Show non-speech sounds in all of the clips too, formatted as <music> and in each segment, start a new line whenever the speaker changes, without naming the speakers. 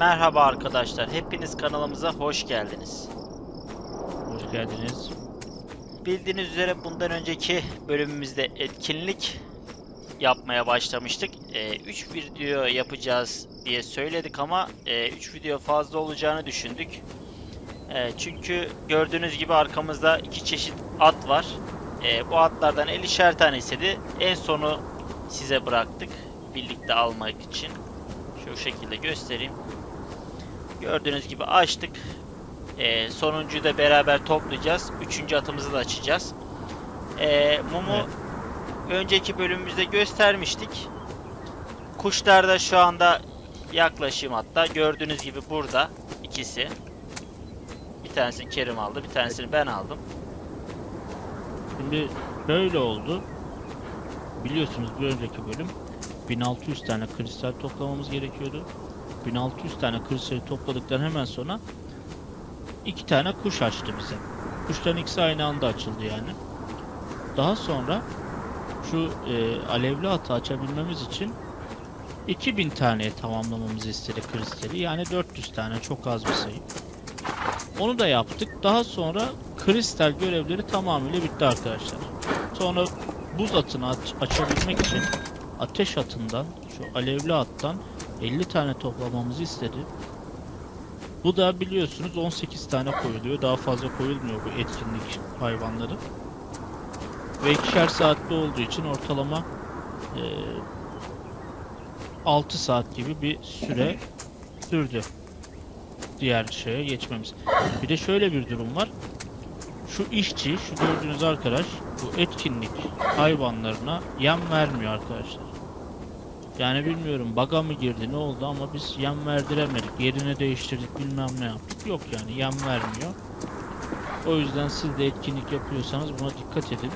Merhaba arkadaşlar, hepiniz kanalımıza hoş geldiniz.
Hoş geldiniz.
Bildiğiniz üzere bundan önceki bölümümüzde etkinlik yapmaya başlamıştık. 3 video yapacağız diye söyledik ama 3 video fazla olacağını düşündük. E, çünkü gördüğünüz gibi arkamızda iki çeşit at var. E, bu atlardan 50'şer tane istedi. En sonu size bıraktık birlikte almak için. Şu şekilde göstereyim. Gördüğünüz gibi açtık. Ee, sonuncuyu da beraber toplayacağız. Üçüncü atımızı da açacağız. Ee, mumu
Evet.
önceki bölümümüzde göstermiştik. Kuşlar da şu anda yaklaşım hatta. Gördüğünüz gibi burada ikisi. Bir tanesini Kerim aldı, bir tanesini ben aldım.
Şimdi böyle oldu. Biliyorsunuz bir önceki bölüm 1600 tane kristal toplamamız gerekiyordu. 1600 tane kristali topladıktan hemen sonra iki tane kuş açtı bize. Kuşların ikisi aynı anda açıldı yani. Daha sonra şu e, alevli atı açabilmemiz için 2000 taneye tamamlamamızı istedi kristali. Yani 400 tane çok az bir sayı. Onu da yaptık. Daha sonra kristal görevleri tamamıyla bitti arkadaşlar. Sonra buz atını aç- açabilmek için ateş atından, şu alevli attan 50 tane toplamamızı istedi. Bu da biliyorsunuz 18 tane koyuluyor. Daha fazla koyulmuyor bu etkinlik hayvanları. Ve ikişer saatli olduğu için ortalama eee 6 saat gibi bir süre sürdü. Diğer şeye geçmemiz. Bir de şöyle bir durum var. Şu işçi, şu gördüğünüz arkadaş bu etkinlik hayvanlarına yem vermiyor arkadaşlar. Yani bilmiyorum baga mı girdi ne oldu ama biz yem verdiremedik. Yerini değiştirdik bilmem ne yaptık. Yok yani yem vermiyor. O yüzden siz de etkinlik yapıyorsanız buna dikkat edin.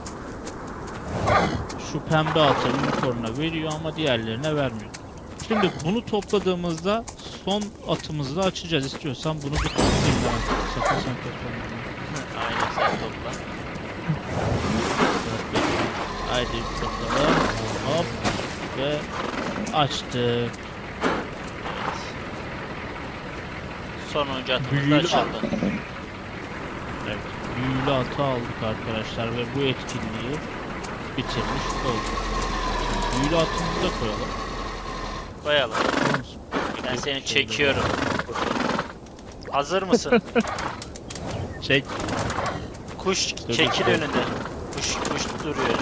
Şu pembe ata unicorn'a veriyor ama diğerlerine vermiyor. Şimdi bunu topladığımızda son atımızı da açacağız. İstiyorsan bunu bir toplayayım ben. Sakın sen toplama.
Aynen sen topla.
Haydi toplayalım. Hop. Ve açtık.
Sonuncu atımız da
Büyülü
açıldı.
Evet. Büyülü atı aldık arkadaşlar ve bu etkinliği bitirmiş olduk. Büyülü atımızı da koyalım.
Koyalım. Ben seni çekiyorum. Hazır mısın? <laughs>
Çek.
Kuş
Dur,
çekil
dur.
önünde. Kuş kuş duruyor.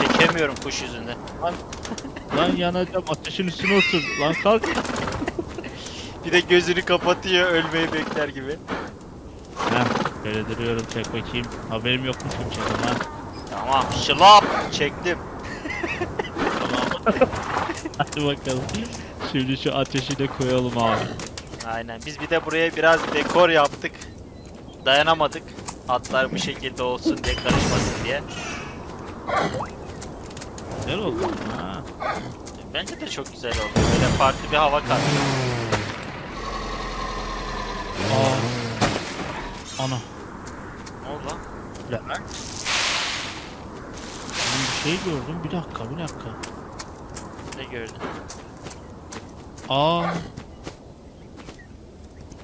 Çekemiyorum kuş yüzünden.
Lan <laughs> yanacağım ateşin üstüne otur. Lan kalk.
Bir de gözünü kapatıyor ölmeyi bekler gibi.
Heh, böyle duruyorum çek bakayım. Haberim yokmuş kim çekim ha.
Tamam şılap çektim. <laughs>
Hadi bakalım. Şimdi şu ateşi de koyalım abi.
Aynen biz bir de buraya biraz dekor yaptık. Dayanamadık. Atlar bu şekilde olsun diye karışmasın diye.
Güzel oldu. Ha.
Bence de çok güzel oldu. Böyle farklı bir hava kattı.
Aa. Ana.
Ne oldu lan?
Ben bir şey gördüm. Bir dakika, bir dakika.
Ne gördün?
Aa.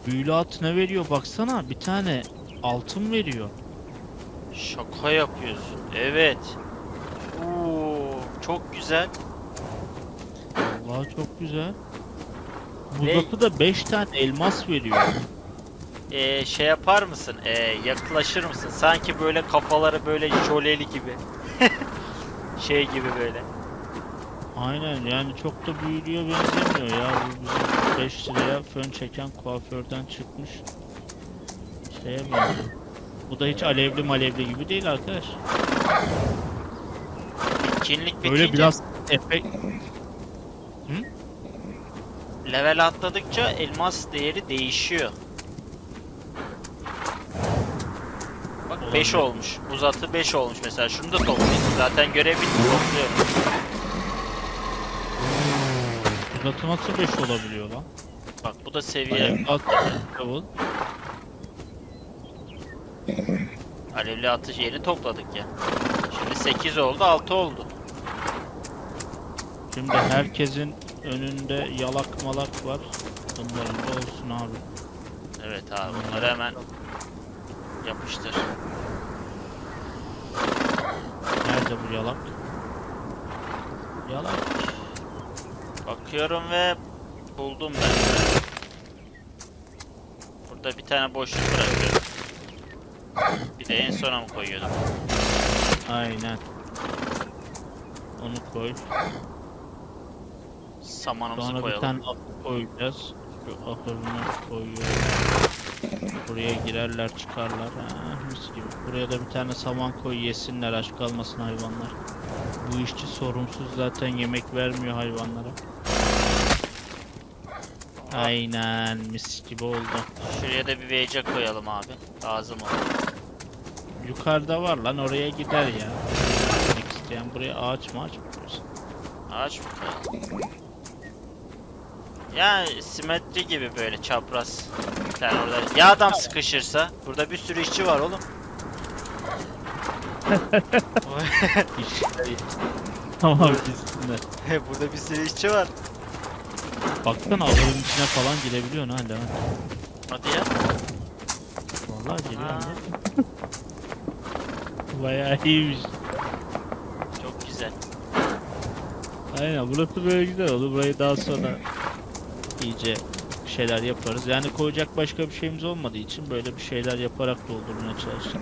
Büyülü at ne veriyor baksana. Bir tane altın veriyor.
Şaka yapıyorsun. Evet. Oo, çok güzel.
Vallahi çok güzel. Buzatı da 5 tane elmas veriyor.
Ee, şey yapar mısın? Ee, yaklaşır mısın? Sanki böyle kafaları böyle jöleli gibi. <laughs> şey gibi böyle.
Aynen yani çok da büyülüye benzemiyor ya. Bu bizim 5 liraya fön çeken kuaförden çıkmış. Şeye benziyor. Bu da hiç alevli malevli gibi değil arkadaş.
Etkinlik bitince
Böyle biraz efekt
level atladıkça elmas değeri değişiyor. Bak 5
Olabilir.
olmuş. Uzatı 5 olmuş mesela. Şunu da toplayayım. Zaten görev bitti topluyorum.
Buzatı nasıl 5 olabiliyor lan?
Bak bu da seviye
At, level.
alevli atış yeni topladık ya. Şimdi 8 oldu 6 oldu.
Şimdi herkesin önünde yalak malak var. Bunların da olsun abi.
Evet abi bunları hemen yapıştır.
Nerede bu yalak? Yalak.
Bakıyorum ve buldum ben. Burada bir tane boşluk bırakıyorum. Bir de en sona mı koyuyordum?
Aynen. Onu koy.
Samanımızı
Sonra bir
koyalım.
tane ahır koyacağız. Şu ahırını koyuyoruz. Buraya girerler çıkarlar. Ha, mis gibi. Buraya da bir tane saman koy yesinler aç kalmasın hayvanlar. Bu işçi sorumsuz zaten yemek vermiyor hayvanlara. Aynen mis gibi oldu.
Şuraya da bir VC koyalım abi. Lazım olur.
Yukarıda var lan oraya gider ya. Gitmek isteyen buraya ağaç mı ağaç mı koysun?
Ağaç mı koyalım? Ya simetri gibi böyle çapraz. Tane orada. Ya adam sıkışırsa? Burada bir sürü işçi var oğlum. <laughs>
Tamam gitsinler. <laughs>
Burada bir sürü işçi var.
Baksana ahırın içine falan girebiliyorsun ha Levent.
Hadi ya.
Vallahi geliyor.
Aa. <laughs>
Bayağı iyiymiş.
Çok güzel.
Aynen burası böyle güzel oldu. Burayı daha sonra iyice şeyler yaparız. Yani koyacak başka bir şeyimiz olmadığı için böyle bir şeyler yaparak doldurmaya çalıştık.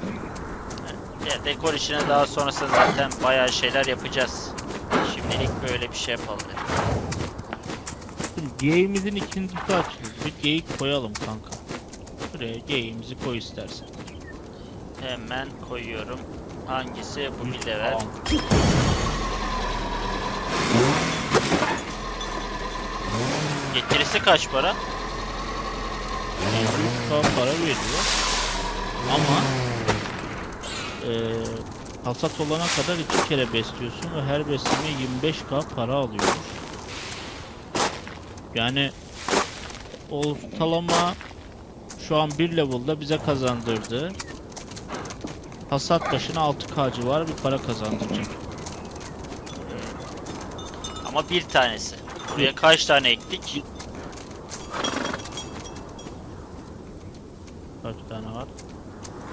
Ya dekor işine daha sonrasında zaten bayağı şeyler yapacağız. Şimdilik böyle bir şey yapalım.
Şimdi geyiğimizin ikincisi açıldı. Bir geyik koyalım kanka. Buraya geyiğimizi koy istersen.
Hemen koyuyorum. Hangisi? Bu bir level. Getirisi kaç para?
100k para veriyor. Ama eee hasat olana kadar iki kere besliyorsun ve her besleme 25k para alıyormuş. Yani ortalama şu an bir level'da bize kazandırdı. Hasat başına 6k civarı bir para kazandıracak.
Ama bir tanesi. Buraya kaç tane ektik?
Kaç tane var?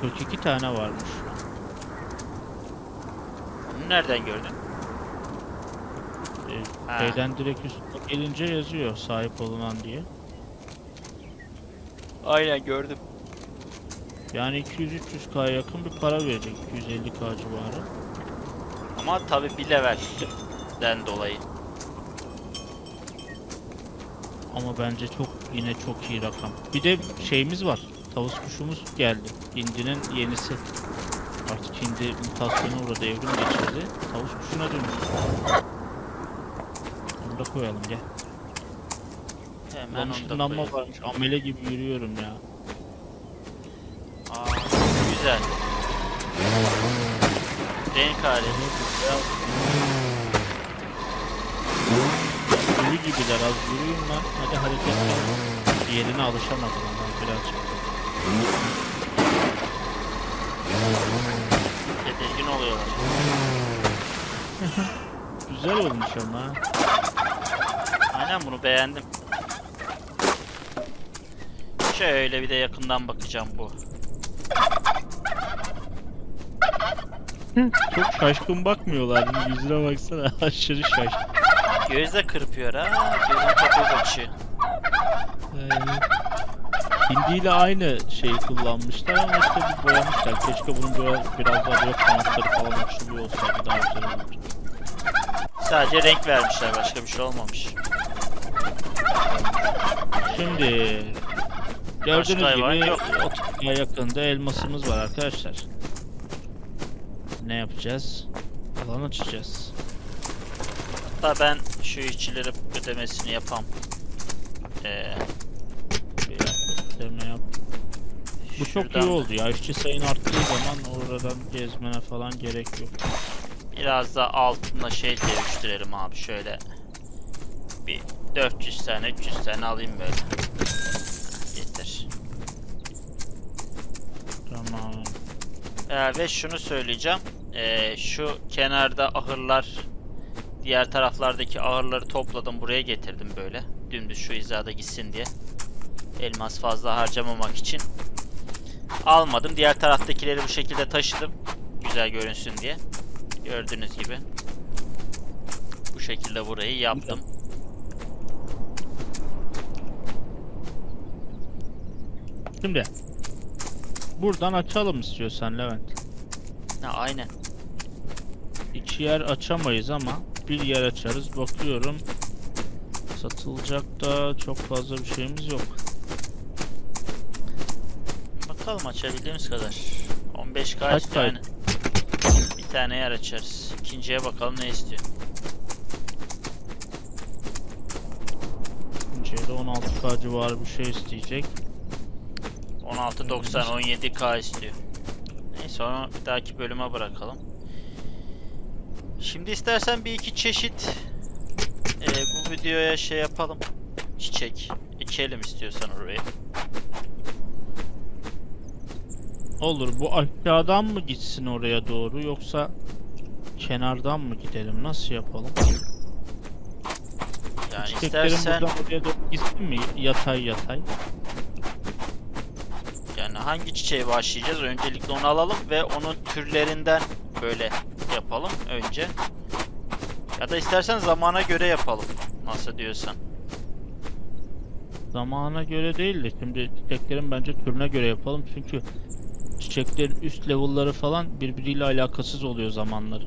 42 tane varmış.
Bunu nereden gördün?
Ee. Şeyden direkt üstüne gelince yazıyor sahip olunan diye.
Aynen gördüm.
Yani 200-300k yakın bir para verecek 250k civarı.
Ama tabi bir levelden dolayı.
Ama bence çok yine çok iyi rakam. Bir de şeyimiz var. Tavus kuşumuz geldi. Hindinin yenisi. Artık hindi mutasyona uğradı, evrim geçirdi. Tavus kuşuna dönüştü. Onu da koyalım gel.
Hemen onu da
varmış. Amele gibi yürüyorum ya.
Aa, güzel. Renk hali.
Gibiler az yürüyün lan. Hadi hareket yap. Yerine alışamadım ama birazcık.
Tedirgin oluyorlar. <laughs>
Güzel olmuş ama.
Aynen bunu beğendim. Şöyle bir de yakından bakacağım bu.
Çok şaşkın bakmıyorlar. Yüzüne baksana <laughs> aşırı şaşkın.
Gözde kırpıyor ha. Gözün kapıyı açıyor.
Ee, Hindi ile aynı şeyi kullanmışlar ama işte bir boyamışlar. Keşke bunun biraz, biraz daha böyle kanatları falan açılıyor olsaydı daha güzel olurdu.
Sadece renk vermişler başka bir şey olmamış.
Şimdi gördüğünüz
hayvan
gibi
yok.
30'a yakında elmasımız var arkadaşlar. Ne yapacağız? Alan açacağız.
Hatta ben şu işçilere ödemesini yapam. Ee,
Bir deme yap. Bu çok iyi
şuradan
oldu ya. İşçi sayın arttığı zaman oradan gezmene falan gerek yok.
Biraz da altına şey deviştirelim abi şöyle. Bir 400 tane 300 tane alayım böyle. Yeter.
Tamam.
Ee, ve şunu söyleyeceğim. Ee, şu kenarda ahırlar Diğer taraflardaki ağırları topladım buraya getirdim böyle. Dümdüz şu hizada gitsin diye. Elmas fazla harcamamak için. Almadım. Diğer taraftakileri bu şekilde taşıdım. Güzel görünsün diye. Gördüğünüz gibi. Bu şekilde burayı yaptım.
Şimdi buradan açalım istiyorsan Levent.
Ha, aynen.
İki yer açamayız ama bir yer açarız. Bakıyorum satılacak da çok fazla bir şeyimiz yok.
Bakalım açabildiğimiz kadar. 15k
Kaç tane?
Bir tane yer açarız. İkinciye bakalım ne istiyor.
İkinciye de 16k civarı bir şey isteyecek.
16.90 17k istiyor. Neyse onu bir dahaki bölüme bırakalım. Şimdi istersen bir iki çeşit e, bu videoya şey yapalım. Çiçek ekelim istiyorsan oraya.
Olur bu aşağıdan mı gitsin oraya doğru yoksa kenardan mı gidelim? Nasıl yapalım?
Yani
Çiçeklerin
istersen
buradan oraya doğru gitsin mi? Yatay yatay.
yani hangi çiçeğe başlayacağız? Öncelikle onu alalım ve onun türlerinden böyle yapalım önce. Ya da istersen zamana göre yapalım. Nasıl diyorsan.
Zamana göre değil de şimdi çiçeklerin bence türüne göre yapalım çünkü çiçeklerin üst level'ları falan birbiriyle alakasız oluyor zamanları.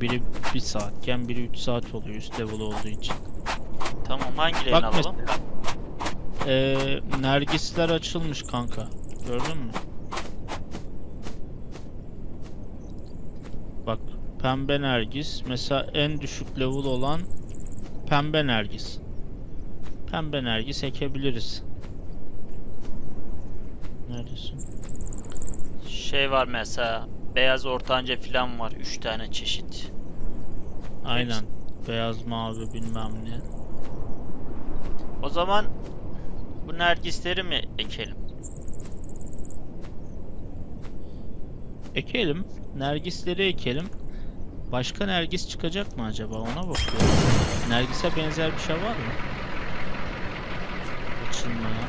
Biri 1 saatken biri 3 saat oluyor üst level olduğu için.
Tamam hangilerini
Bak
alalım?
mesela eee, nergisler açılmış kanka. Gördün mü? Bak pembe nergis mesela en düşük level olan pembe nergis. Pembe nergis ekebiliriz. Neredesin?
Şey var mesela beyaz ortanca filan var 3 tane çeşit.
Aynen. Beyaz mavi bilmem ne.
O zaman bu nergisleri mi ekelim?
Ekelim. Nergisleri ekelim. Başka nergis çıkacak mı acaba? Ona bakıyorum. Nergise benzer bir şey var mı? Açılmayan.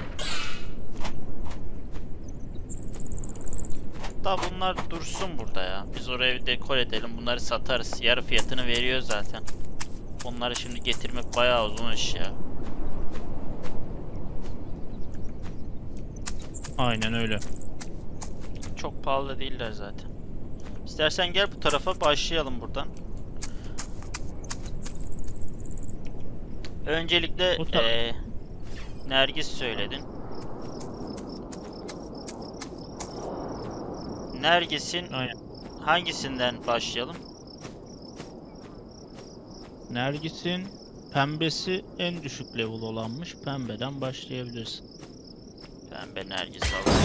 Da bunlar dursun burada ya. Biz oraya bir dekor edelim. Bunları satarız. Yarı fiyatını veriyor zaten. Onları şimdi getirmek bayağı uzun iş ya.
Aynen öyle.
Çok pahalı değiller zaten. İstersen gel bu tarafa başlayalım buradan. Öncelikle
Bu
eee, Nergis söyledin. Nergis'in hangisinden başlayalım?
Nergis'in pembesi en düşük level olanmış. Pembeden başlayabiliriz.
Pembe Nergis alalım.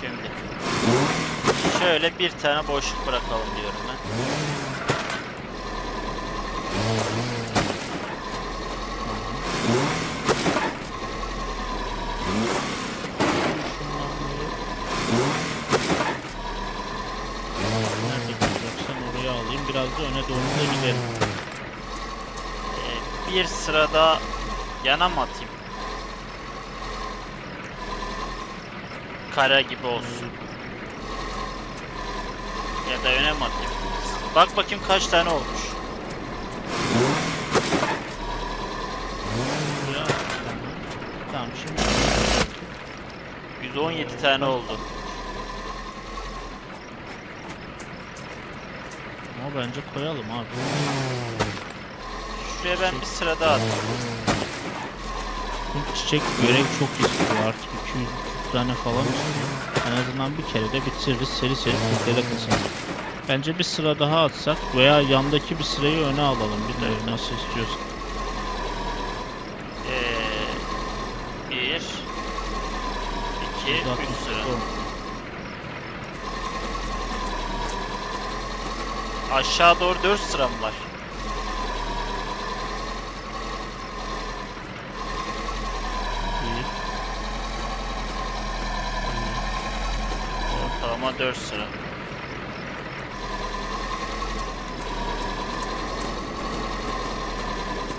Şimdi şöyle bir tane boşluk bırakalım diyorum ben.
Oraya alayım. Biraz da öne doğru da gidelim.
Ee, bir sırada yana mı atayım? Kara gibi olsun. Ya da öne mi atayım? Bak bakayım kaç tane olmuş.
Tamam şimdi
117 tane oldu.
ama bence koyalım abi.
Şuraya ben bir sıra daha atayım.
Bu çiçek görev çok istiyor artık 200 tane falan istiyor. En azından bir kere de bitiririz seri seri Türklere kısın. Bence bir sıra daha atsak veya yandaki bir sırayı öne alalım bir de nasıl istiyorsan.
Ee, bir, iki, üç
160
sıra. Aşağı doğru 4 sıra mı var? Ortalama 4 sıra.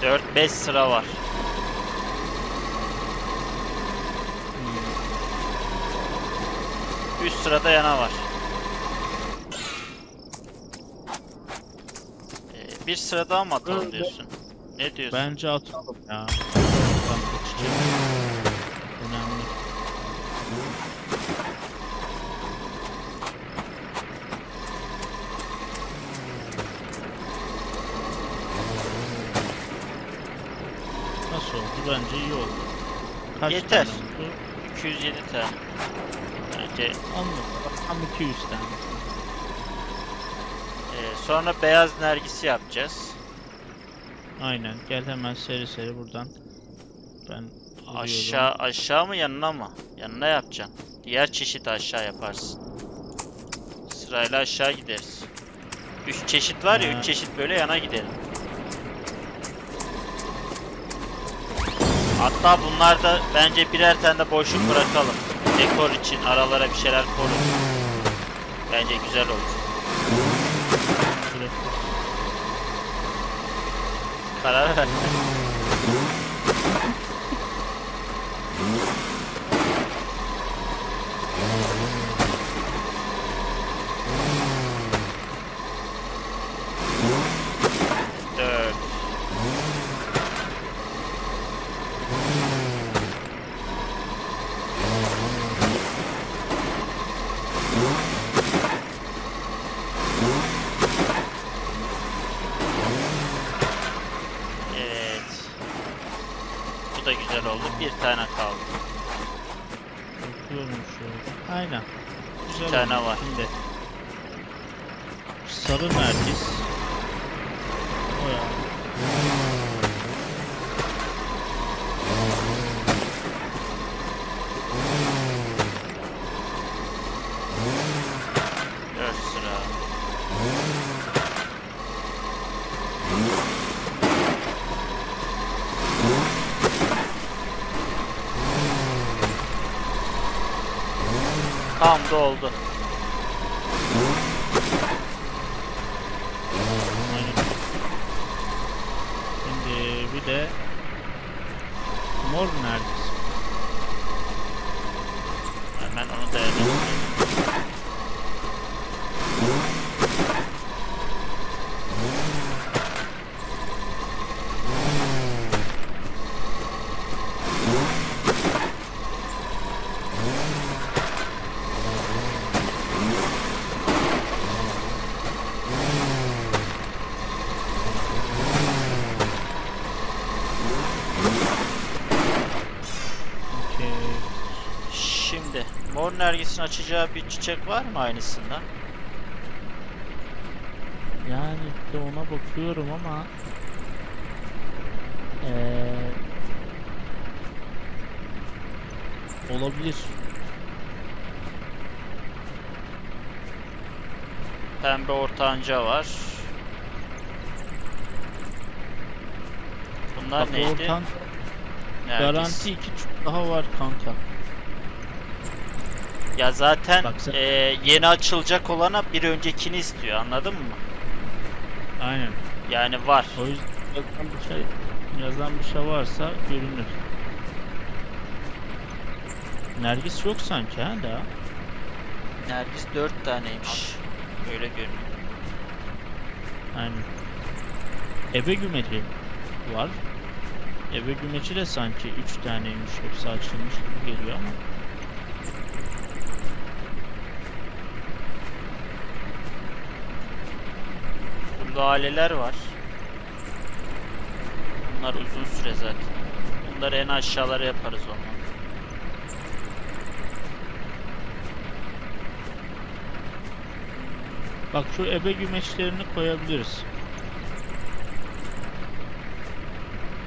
4-5 sıra var. Üst sırada yana var. Ee, bir sıra daha mı atalım diyorsun? Ne diyorsun?
Bence atalım ya. Oradan geçecek. Önemli. Nasıl oldu? Bence iyi oldu. Kaç
Yeter.
tane oldu?
207 tane. Bence
Anladım. Tam 200 tane.
Ee, sonra beyaz nergisi yapacağız.
Aynen. Gel hemen seri seri buradan. Ben buluyorum.
Aşağı aşağı mı yanına mı? Yanına yapacağım. Diğer çeşidi aşağı yaparsın. Sırayla aşağı gideriz. Üç çeşit var ya,
Ha.
üç çeşit böyle yana gidelim. Hatta bunlarda bence birer tane de boşluk bırakalım. Dekor için aralara bir şeyler koyalım. Bence güzel olur.
Şuraya-
Karar ver. Dört. Evet. Bu da güzel oldu. Bir tane kaldı.
Bakıyorum şöyle. Aynen. Güzel
Bir tane var.
Şimdi. Sarı merkez. O ya.
Dört sıra. Tam doldu.
Aynen. Şimdi bir de mor merkez.
Hemen onu da yerleştirelim.
Okey.
Şimdi mor nergisini açacağı bir çiçek var mı aynısından?
Yani işte ona bakıyorum ama eee olabilir.
Pembe ortanca var. Bunlar
Bak
neydi? Nergis.
garanti iki çubuk daha var kanka.
Ya zaten
Bak sen-
eee, yeni açılacak olana bir öncekini istiyor anladın mı?
Aynen.
Yani var.
O yüzden yazan bir şey yazan bir şey varsa görünür. Nergis yok sanki ha daha.
Nergis 4 taneymiş. Öyle görünüyor.
Aynen. Ebe gümeci var. Ebe gümeci de sanki 3 taneymiş. Hepsi açılmış gibi geliyor ama.
Burada aileler var. Bunlar uzun süre zaten. Bunları en aşağılara yaparız olmalı.
Bak şu ebe gümeçlerini koyabiliriz.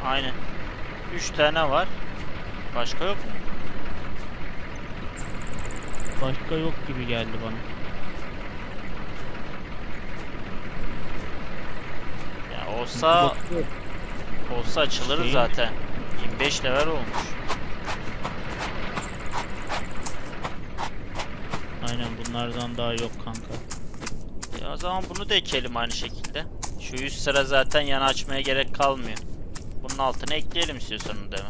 Aynen. 3 tane var. Başka yok mu?
Başka yok gibi geldi bana.
Ya olsa olsa açılır
Şey-
zaten. 25 level olmuş.
Aynen bunlardan daha yok kanka.
E o zaman bunu da ekelim aynı şekilde. Şu 100 sıra zaten yana açmaya gerek kalmıyor. Bunun altına ekleyelim istiyorsan onu deme.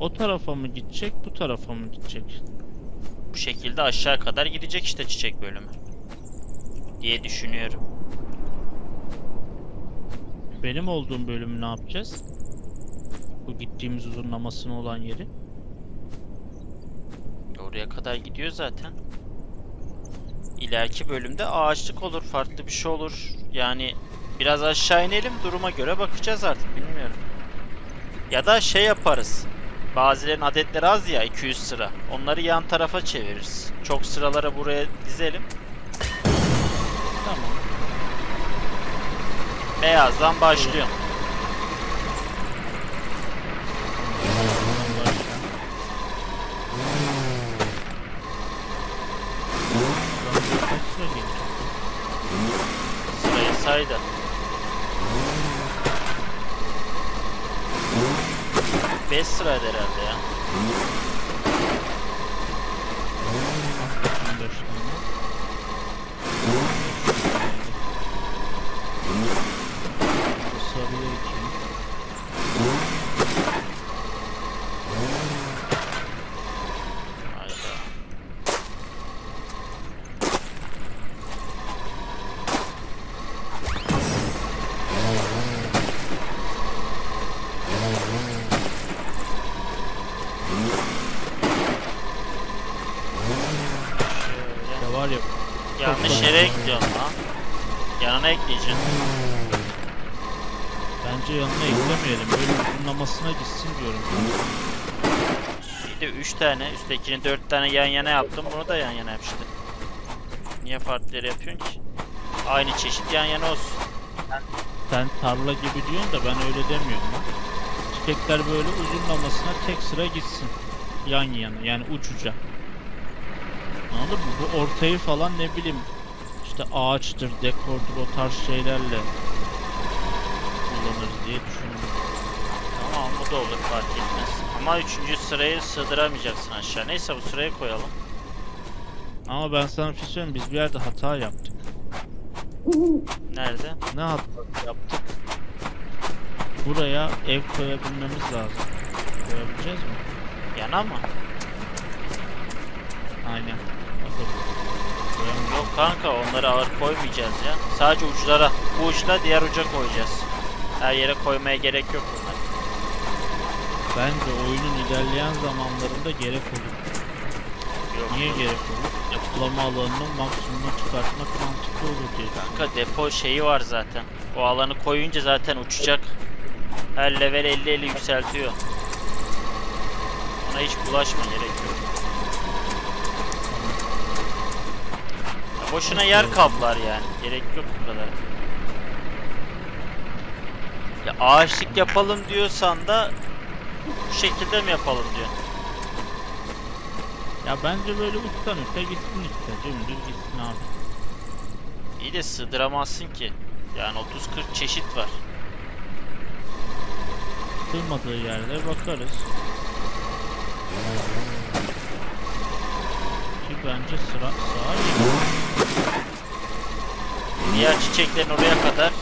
O tarafa mı gidecek, bu tarafa mı gidecek?
Bu şekilde aşağı kadar gidecek işte çiçek bölümü. Diye düşünüyorum.
Benim olduğum bölümü ne yapacağız? Bu gittiğimiz uzunlamasına olan yeri.
Oraya kadar gidiyor zaten. İleriki bölümde ağaçlık olur, farklı bir şey olur. Yani biraz aşağı inelim, duruma göre bakacağız artık bilmiyorum. Ya da şey yaparız. Bazılarının adetleri az ya 200 sıra. Onları yan tarafa çeviririz. Çok sıralara buraya dizelim.
Tamam.
Beyazdan başlıyorum.
Sıra?
Sırayı say da. Beş sıraydı herhalde ya.
15 tane. Bu sarıya iki.
Hayda. Şöyle.
Ya var ya
Yanlış yere ekliyorsun lan. Yanına ekleyeceksin.
bence yanına eklemeyelim. Böyle uzunlamasına gitsin diyorum.
Bir de 3 tane, üsttekini 4 tane yan yana yaptım. Bunu da yan yana yap işte. Niye farklı yere yapıyorsun ki? Aynı çeşit yan yana olsun.
Sen tarla gibi diyorsun da ben öyle demiyorum lan. Çiçekler böyle uzunlamasına tek sıra gitsin. Yan yana yani uç uca. Anladın mı? Bu ortayı falan ne bileyim işte ağaçtır, dekordur o tarz şeylerle kullanırız diye düşündüm.
Tamam bu da olur fark etmez. Ama 3. sırayı sığdıramayacaksın aşağı. Neyse bu sıraya koyalım.
Ama ben sana bir şey söyleyeyim biz bir yerde hata yaptık.
Nerede?
Ne hata yaptık? Buraya ev koyabilmemiz lazım. Koyabileceğiz mi?
Yana mı?
Aynen.
Yok kanka onları ağır koymayacağız ya. Sadece uçlara. Bu uçla diğer uca koyacağız. Her yere koymaya gerek yok bunlar.
Bence oyunun ilerleyen zamanlarında gerek olur.
Yok.
Niye gerek olur? Depolama alanını maksimuma çıkartmak mantıklı olur diye.
Kanka depo şeyi var zaten. O alanı koyunca zaten uçacak. Her level 50-50 yükseltiyor. Ona hiç bulaşma gerek yok. Ya boşuna yer kaplar yani. Gerek yok bu kadar. Ya ağaçlık yapalım diyorsan da bu şekilde mi yapalım diyor.
Ya bence böyle uçtan uça gitsin işte. Dümdüz gitsin abi.
İyi de sığdıramazsın ki. Yani 30-40 çeşit var.
Sığmadığı yerde bakarız. Ki bence sıra sağ
Diğer çiçeklerin oraya kadar,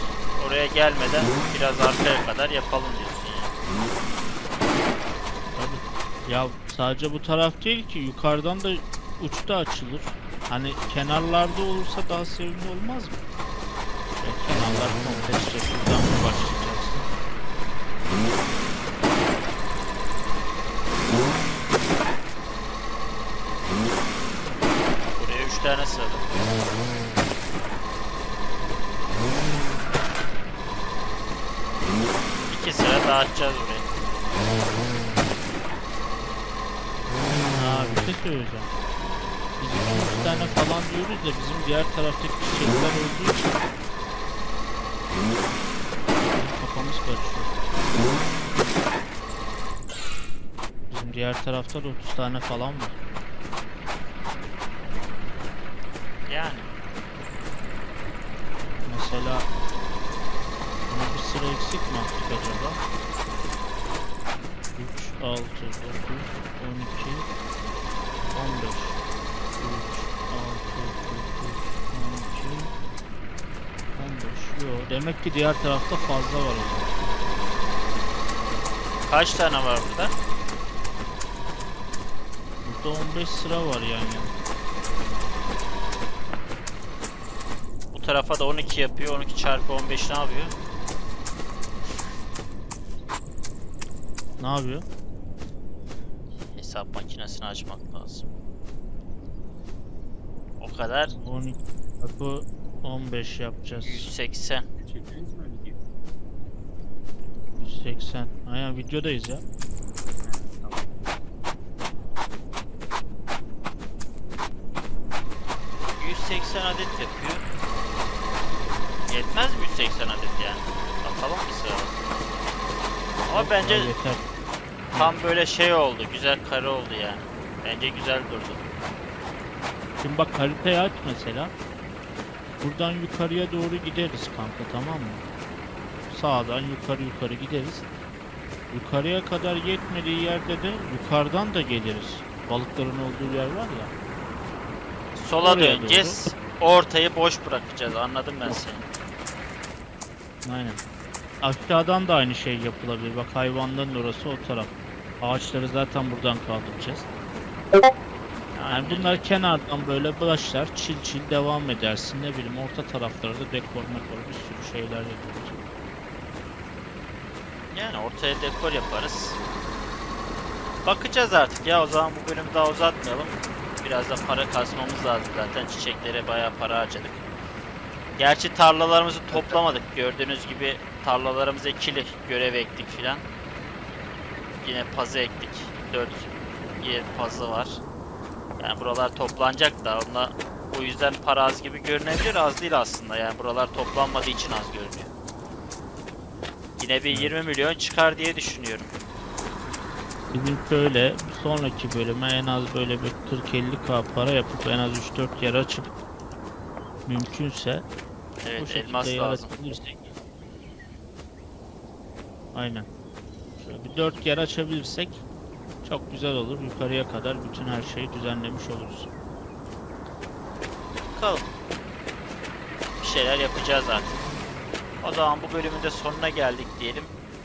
oraya gelmeden biraz arkaya kadar yapalım diyorsun yani.
Tabii. Ya sadece bu taraf değil ki yukarıdan da uçta açılır. Hani kenarlarda olursa daha sevimli olmaz mı? Ya kenarlar komple çiçek buradan mı başlayacaksın?
Buraya 3 tane sığdı. Sıra dağıtacağız burayı.
Ha bir şey söyleyeceğim. Biz iki üç tane falan diyoruz da bizim diğer taraftaki çiçekler olduğu için bizim kafamız karışıyor. Bizim diğer tarafta da 30 tane falan var.
Yani.
Mesela buna bir sıra eksik mi attık acaba? 3, 6, 9, 12, 15 3, 6, 9, 12 Yo, demek ki diğer tarafta fazla var o zaman.
Kaç tane var burada?
Burada 15 sıra var yani.
Bu tarafa da 12 yapıyor. 12 çarpı 15 ne yapıyor?
Ne yapıyor?
Hesap makinesini açmak lazım. O kadar
12 çarpı 15 yapacağız.
180.
Çektiniz mi öyle ki?
180. Aynen videodayız ya.
Tamam.
180 adet yapıyor. Yetmez mi 180 adet yani? Bakalım bir sıra. Ama bence
yeter.
Tam böyle şey oldu. Güzel kare oldu yani. Bence güzel durdu.
Şimdi bak haritayı aç mesela. Buradan yukarıya doğru gideriz kanka tamam mı? Sağdan yukarı yukarı gideriz. Yukarıya kadar yetmediği yerde de yukarıdan da geliriz. Balıkların olduğu yer var ya.
Sola
Oraya
döneceğiz. Ortayı boş bırakacağız. Anladım ben seni.
Aynen. Aşağıdan da aynı şey yapılabilir. Bak hayvanların orası o taraf. Ağaçları zaten buradan kaldıracağız. Yani bunlar kenardan böyle başlar, çil çil devam edersin. Ne bileyim orta taraflarda dekor mekor bir sürü şeyler yapılır.
Yani ortaya dekor yaparız. Bakacağız artık ya o zaman bu bölümü daha uzatmayalım. Biraz da para kasmamız lazım zaten çiçeklere bayağı para harcadık. Gerçi tarlalarımızı toplamadık. Gördüğünüz gibi tarlalarımız ekili. Görev ektik filan. Yine pazı ektik. 4 yer pazı var. Yani buralar toplanacak da onunla o yüzden para az gibi görünebilir. Az değil aslında. Yani buralar toplanmadığı için az görünüyor. Yine bir 20 milyon çıkar diye düşünüyorum.
Bizim şöyle sonraki bölüme en az böyle bir 40-50k para yapıp en az 3-4 yer açıp mümkünse bu
Evet
şekilde
elmas lazım.
Aynen. Bir 4 yer açabilirsek çok güzel olur. Yukarıya kadar bütün her şeyi düzenlemiş oluruz.
Bakalım. Bir şeyler yapacağız artık. O zaman bu bölümün de sonuna geldik diyelim.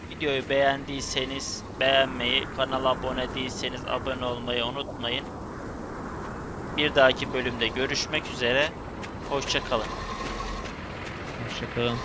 Videoyu beğendiyseniz beğenmeyi, kanala abone değilseniz abone olmayı unutmayın. Bir dahaki bölümde görüşmek üzere. Hoşçakalın.
Hoşçakalın.